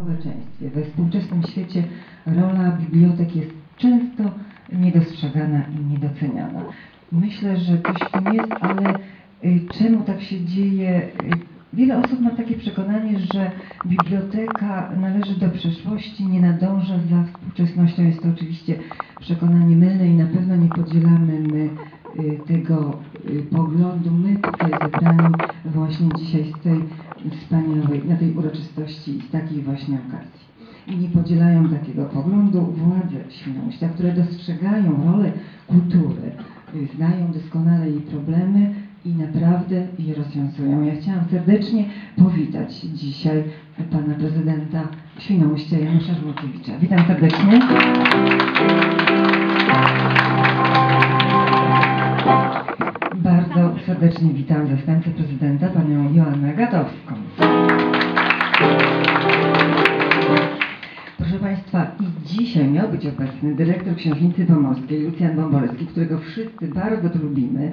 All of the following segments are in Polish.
społeczeństwie. We współczesnym świecie rola bibliotek jest często niedostrzegana i niedoceniana. Myślę, że coś w tym jest, ale y, czemu tak się dzieje? Y, Wiele osób ma takie przekonanie, że biblioteka należy do przeszłości, nie nadąża za współczesnością. Jest to oczywiście przekonanie mylne i na pewno nie podzielamy my y, tego poglądu. My tutaj zebrani właśnie dzisiaj z tej wspaniałej, na tej uroczystości i z takiej właśnie okazji. I nie podzielają takiego poglądu władze Świnoujścia, które dostrzegają rolę kultury, znają doskonale jej problemy i naprawdę je rozwiązują. Ja chciałam serdecznie powitać dzisiaj pana prezydenta Świnoujścia Janusza Żmukiewicza. Witam serdecznie. Serdecznie witam zastępcę prezydenta, panią Joannę Gadowską. Proszę Państwa, i dzisiaj miał być obecny dyrektor Książnicy Pomorskiej, Lucjan Bomborski, którego wszyscy bardzo lubimy.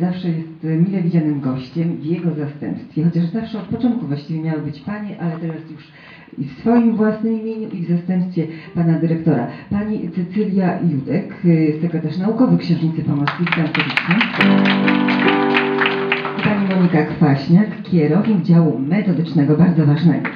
Zawsze jest mile widzianym gościem w jego zastępstwie, chociaż zawsze od początku właściwie miały być panie, ale teraz już i w swoim własnym imieniu i w zastępstwie pana dyrektora. Pani Cecylia Judek, sekretarz naukowy Książnicy Pomorskiej, witam serdecznie. Monika Kwaśniak, kierownik działu metodycznego, bardzo ważnego.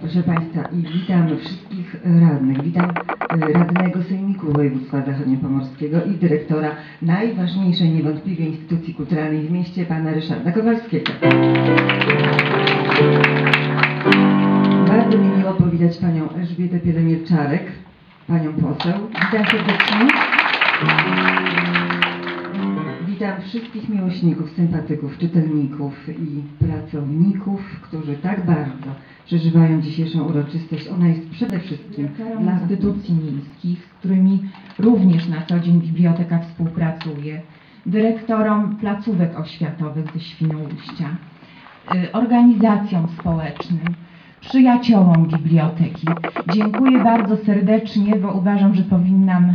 Proszę Państwa, i witam wszystkich radnych. Witam e, radnego Sejmiku Województwa Zachodniopomorskiego i dyrektora najważniejszej niewątpliwie instytucji kulturalnej w mieście, pana Ryszarda Kowalskiego. Bardzo mi miło powitać panią Elżbietę Pielemielczarek, panią poseł. Witam serdecznie. Witam wszystkich miłośników, sympatyków, czytelników i pracowników, którzy tak bardzo przeżywają dzisiejszą uroczystość. Ona jest przede wszystkim dla instytucji miejskich, z którymi również na co dzień biblioteka współpracuje, dyrektorom placówek oświatowych ze Świnoujścia, y, organizacjom społecznym, przyjaciołom biblioteki. Dziękuję bardzo serdecznie, bo uważam, że powinnam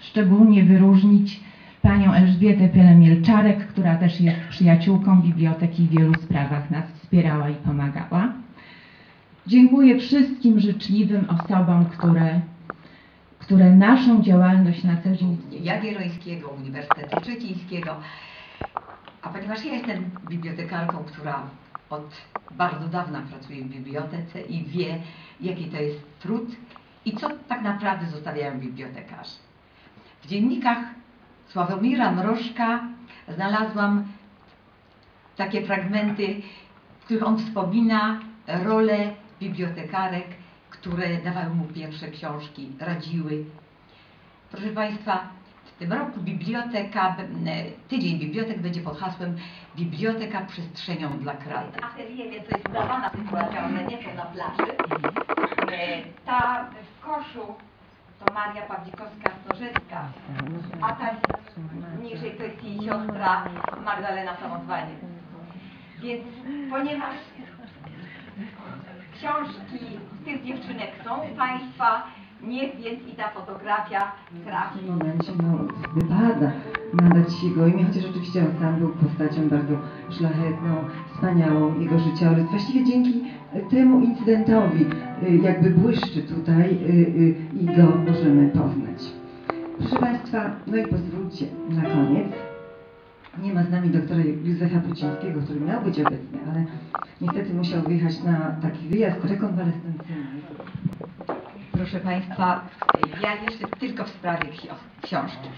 szczególnie wyróżnić panią Elżbietę Pielemielczarek, która też jest przyjaciółką biblioteki i w wielu sprawach nas wspierała i pomagała. Dziękuję wszystkim życzliwym osobom, które, które naszą działalność na co dzień Jagiellońskiego, Uniwersytetu Szczecińskiego. A ponieważ ja jestem bibliotekarką, która od bardzo dawna pracuje w bibliotece i wie, jaki to jest trud i co tak naprawdę zostawiają bibliotekarze. W dziennikach Sławomira Mrożka znalazłam takie fragmenty, w których on wspomina rolę bibliotekarek, które dawały mu pierwsze książki, radziły. Proszę Państwa, w tym roku biblioteka, m, tydzień bibliotek będzie pod hasłem Biblioteka przestrzenią dla kraju. Atelier, więc to jest zabawa sytuacja, one nie są na plaży. E, Ta w koszu to Maria Pawlikowska-Stożecka, a ta niżej to jest jej siostra Magdalena Samozwaniec. Więc ponieważ książki tych dziewczynek są Państwa, niech więc i ta fotografia trafi. W tym momencie no, wypada nadać jego imię, chociaż oczywiście on sam był postacią bardzo szlachetną, wspaniałą, jego życiorys. Właściwie dzięki temu incydentowi jakby błyszczy tutaj y, y, i go możemy poznać. Proszę Państwa, no i pozwólcie na koniec. Nie ma z nami doktora Józefa Prucińskiego, który miał być obecny, ale niestety musiał wyjechać na taki wyjazd rekonwalescencyjny. Proszę Państwa, ja jeszcze tylko w sprawie książki.